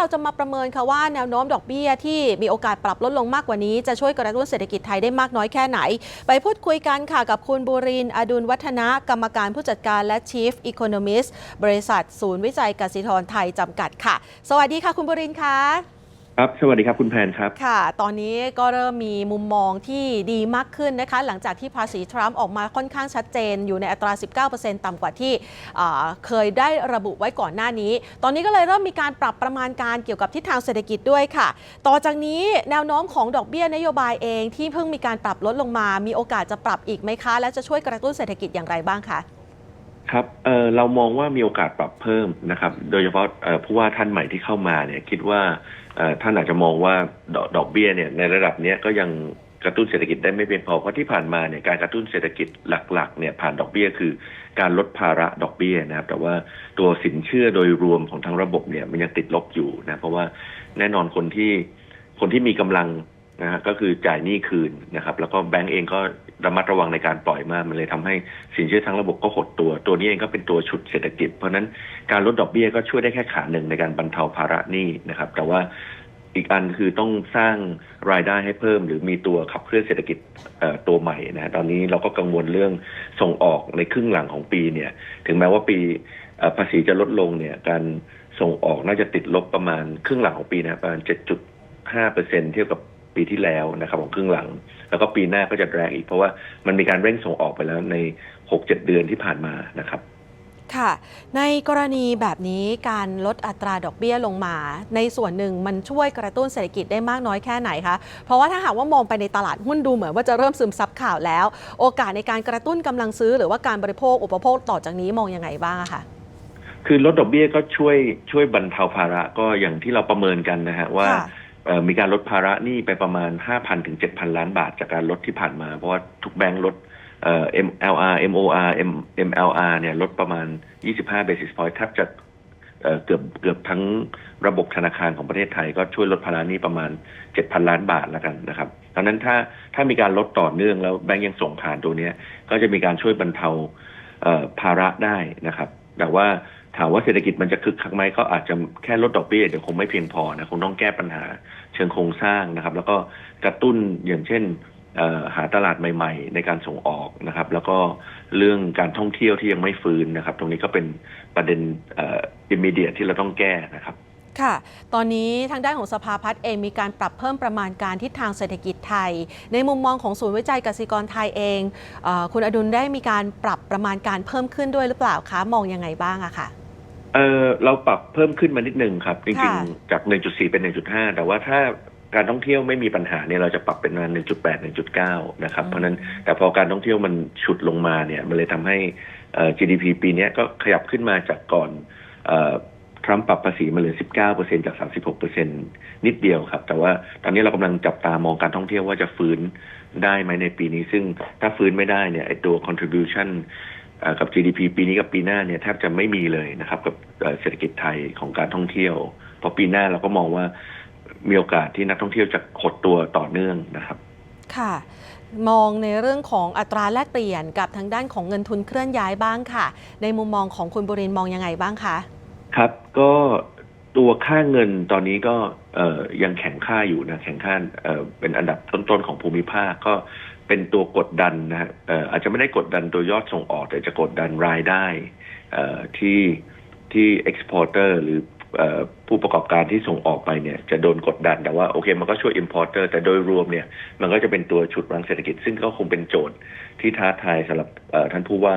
เราจะมาประเมินค่ะว่าแนวโน้มดอกเบี้ยที่มีโอกาสปรับลดลงมากกว่านี้ จะช่วยกระตุ้นเศรษฐกิจไทยได้มากน้อยแค่ไหน ไปพูดคุยกันค่ะกับคุณบุรินอดุลวัฒนะกรรมการผู้จัดการและ Chief Economist บริษัท ศูนย์วิจัยกสิทรไทยจำกัดค่ะ สวัสดีค่ะ คุณบุรินค่ะ ครับ สวัสดีครับคุณแพนครับ ค่ะ ตอนนี้ก็เริ่มมีมุมมองที่ดีมากขึ้นนะคะ หลังจากที่ภาษีทรัมป์ออกมาค่อนข้างชัดเจน อยู่ในอัตรา 19%ต่ำกว่าที่อ่าเคยได้ระบุไว้ก่อนหน้านี้ ตอนนี้ก็เลยเริ่มมีการปรับประมาณการเกี่ยวกับทิศทางเศรษฐกิจด้วยค่ะ ต่อจากนี้แนวโน้มของดอกเบี้ยนโยบายเองที่เพิ่งมีการปรับลดลงมา มีโอกาสจะปรับอีกไหมคะ และจะช่วยกระตุ้นเศรษฐกิจอย่างไรบ้างคะ ครับเออเรามองว่ามีโอกาสปรับเพิ่มนะครับ โดยเฉพาะผู้ว่าท่านใหม่ที่เข้ามาเนี่ยคิดว่าท่านอาจจะมองว่าดอกดอกเบี้ยเนี่ยในระดับเนี้ยก็ยังกระตุ้นเศรษฐกิจได้ไม่เพียงพอเพราะที่ผ่านมาเนี่ยการกระตุ้นเศรษฐกิจหลักๆเนี่ยผ่านดอกเบี้ยคือการลดภาระดอกเบี้ยนะครับ แต่ว่าตัวสินเชื่อโดยรวมของทั้งระบบเนี่ยมันยังติดลบอยู่นะเพราะว่าแน่นอนคนที่คนที่มีกำลัง นะฮะก็คือจ่ายหนี้คืนนะครับ แล้วก็แบงก์เองก็ระมัดระวังในการปล่อยมากมันเลยทำให้สินเชื่อทั้งระบบก็หดตัว ตัวนี้เองก็เป็นตัวฉุดเศรษฐกิจ เพราะฉะนั้นการลดดอกเบี้ยก็ช่วยได้แค่ขาหนึ่งในการบรรเทาภาระหนี้นะครับ แต่ว่าอีกอันคือต้องสร้างรายได้ให้เพิ่ม หรือมีตัวขับเคลื่อนเศรษฐกิจเอ่อตัวใหม่นะตอนนี้เราก็กังวลเรื่องส่งออกในครึ่งหลังของปีเนี่ย ถึงแม้ว่าปีภาษีจะลดลงเนี่ย การส่งออกน่าจะติดลบประมาณครึ่งหลังของปีนะประมาณ 7.5เปอร์เซ็นเทียบกับ ปีที่แล้วนะครับของครึ่งหลัง แล้วก็ปีหน้าก็จะแรงอีก เพราะว่ามันมีการเร่งส่งออกไปแล้วใน 6-7 เดือนที่ผ่านมานะครับค่ะ ในกรณีแบบนี้การลดอัตราดอกเบี้ยลงมา ในส่วนหนึ่งมันช่วยกระตุ้นเศรษฐกิจได้มากน้อยแค่ไหนคะ เพราะว่าถ้าหากว่ามองไปในตลาดหุ้นดูเหมือนว่าจะเริ่มซึมซับข่าวแล้ว โอกาสในการกระตุ้นกำลังซื้อหรือว่าการบริโภคอุปโภคต่อจากนี้มองยังไงบ้างอะคะคือลดดอกเบี้ยก็ช่วยช่วยบรรเทาภาระก็อย่างที่เราประเมินกันนะฮะว่าค่ะเอ่อ มีการลดภาระหนี้ไปประมาณ 5,000ถึง7,000 ล้านบาทจากการลดที่ผ่านมา เพราะว่าทุกแบงก์ลดเอ่อ MLR MOR M MLR เนี่ยลดประมาณ 25 basis point แทบจะเกือบเกือบทั้งระบบธนาคารของประเทศไทยก็ช่วยลดภาระหนี้ประมาณ 7,000 ล้านบาทแล้วกันนะครับดังนั้นถ้าถ้ามีการลดต่อเนื่องแล้วแบงก์ยังส่งผ่านตัวเนี้ยก็จะมีการช่วยบรรเทาภาระได้นะครับ แต่ว่า ถามว่าเศรษฐกิจมันจะคึกคักไหมก็อาจจะแค่ลดดอกเบี้ยเดี๋ยวคงไม่เพียงพอนะคงต้องแก้ปัญหาเชิงโครงสร้างนะครับ แล้วก็กระตุ้นอย่างเช่นหาตลาดใหม่ ๆ ในการส่งออกนะครับ แล้วก็เรื่องการท่องเที่ยวที่ยังไม่ฟื้นนะครับ ตรงนี้ก็เป็นประเด็นอิมมีเดียที่เราต้องแก้นะครับค่ะ ตอนนี้ทางด้านของสภาพัฒน์เองมีการปรับเพิ่มประมาณการทิศทางเศรษฐกิจไทย ในมุมมองของศูนย์วิจัยกสิกรไทยเองอคุณอดุลได้มีการปรับประมาณการเพิ่มขึ้นด้วยหรือเปล่าคะ มองยังไงบ้างอะค่ะ เออเราปรับเพิ่มขึ้นมานิดนึงครับ จริงค่ะ ๆ จาก 1.4 เป็น 1.5 แต่ว่าถ้าการท่องเที่ยวไม่มีปัญหาเนี่ยเราจะปรับเป็นประมาณ1.8 1.9 นะครับ เพราะฉะนั้นแต่พอการท่องเที่ยวมันฉุดลงมาเนี่ยมันเลยทำให้เอ่อ GDP ปีเนี้ยก็ขยับขึ้นมาจากก่อนเอ่อทรัมป์ปรับภาษีมาเหลือ 19%จาก 36%นิดเดียวครับ แต่ว่าตอนนี้เรากำลังจับตามองการท่องเที่ยวว่าจะฟื้นได้ไหมในปีนี้ ซึ่งถ้าฟื้นไม่ได้เนี่ยไอตัว contribution เอ่อ กับ GDP ปีนี้กับปีหน้าเนี่ยแทบจะไม่มีเลยนะครับ กับเอ่อเศรษฐกิจไทยของการท่องเที่ยว เพราะปีหน้าเราก็มองว่ามีโอกาสที่นักท่องเที่ยวจะหดตัวต่อเนื่องนะครับ ค่ะมองในเรื่องของอัตราแลกเปลี่ยนกับทางด้านของเงินทุนเคลื่อนย้ายบ้างค่ะ ในมุมมองของคุณบุรินทร์มองยังไงบ้างคะ ครับ ก็ ตัวค่าเงินตอนนี้ก็เอ่อยังแข็งค่าอยู่นะแข็งค่าเอ่อเป็นอันดับต้นๆของภูมิภาคก็เป็นตัวกดดันนะฮะเอ่ออาจจะไม่ได้กดดันตัวยอดส่งออก แต่จะกดดันรายได้เอ่อที่ที่ exporter หรือเอ่อ ผู้ประกอบการที่ส่งออกไปเนี่ยจะโดนกดดันแต่ว่าโอเค มันก็ช่วย importer แต่โดยรวมเนี่ยมันก็จะเป็นตัวฉุดรั้งเศรษฐกิจ ซึ่งก็คงเป็นโจทย์ที่ท้าทายสำหรับท่านผู้ว่า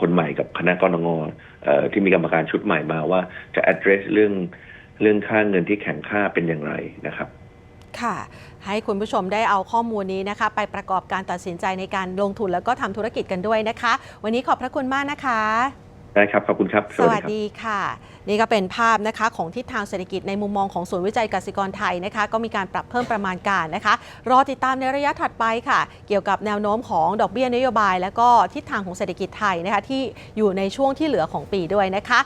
คนใหม่กับคณะกรงอที่มีกรรมการชุดใหม่มาว่าจะ address เรื่องเรื่องค่าเงินที่แข็งค่าเป็นอย่างไรนะครับค่ะ ให้คุณผู้ชมได้เอาข้อมูลนี้นะคะ ไปประกอบการตัดสินใจในการลงทุนแล้วก็ทำธุรกิจกันด้วยนะคะ วันนี้ขอบพระคุณมากนะคะ ได้ครับ ขอบคุณครับ สวัสดีค่ะ นี่ก็เป็นภาพนะคะของทิศทางเศรษฐกิจในมุมมองของศูนย์วิจัยกสิกรไทยนะคะ ก็มีการปรับเพิ่มประมาณการนะคะ รอติดตามในระยะถัดไปค่ะ เกี่ยวกับแนวโน้มของดอกเบี้ยนโยบาย และก็ทิศทางของเศรษฐกิจไทยนะคะที่อยู่ในช่วงที่เหลือของปีด้วยนะคะ